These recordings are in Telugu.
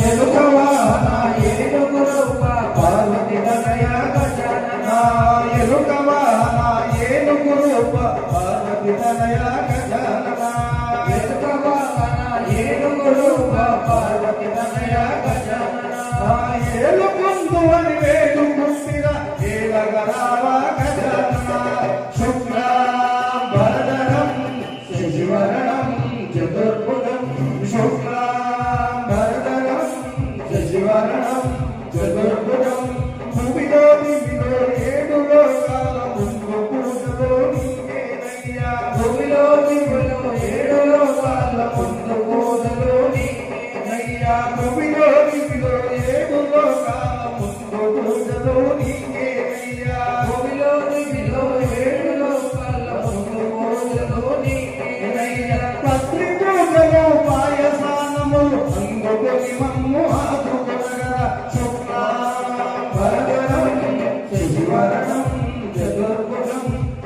ఏడు పార్వతి గజన ఏడు ముందు అని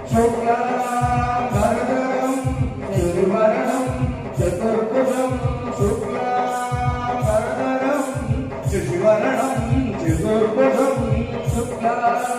శుక్లం భరదరం త్రివర్ణం చతుర్భుజం శుక్ల You're the best thing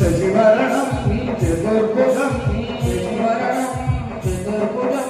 శశివరణం చతుర్భుజం శశివరణం చతుర్భుజం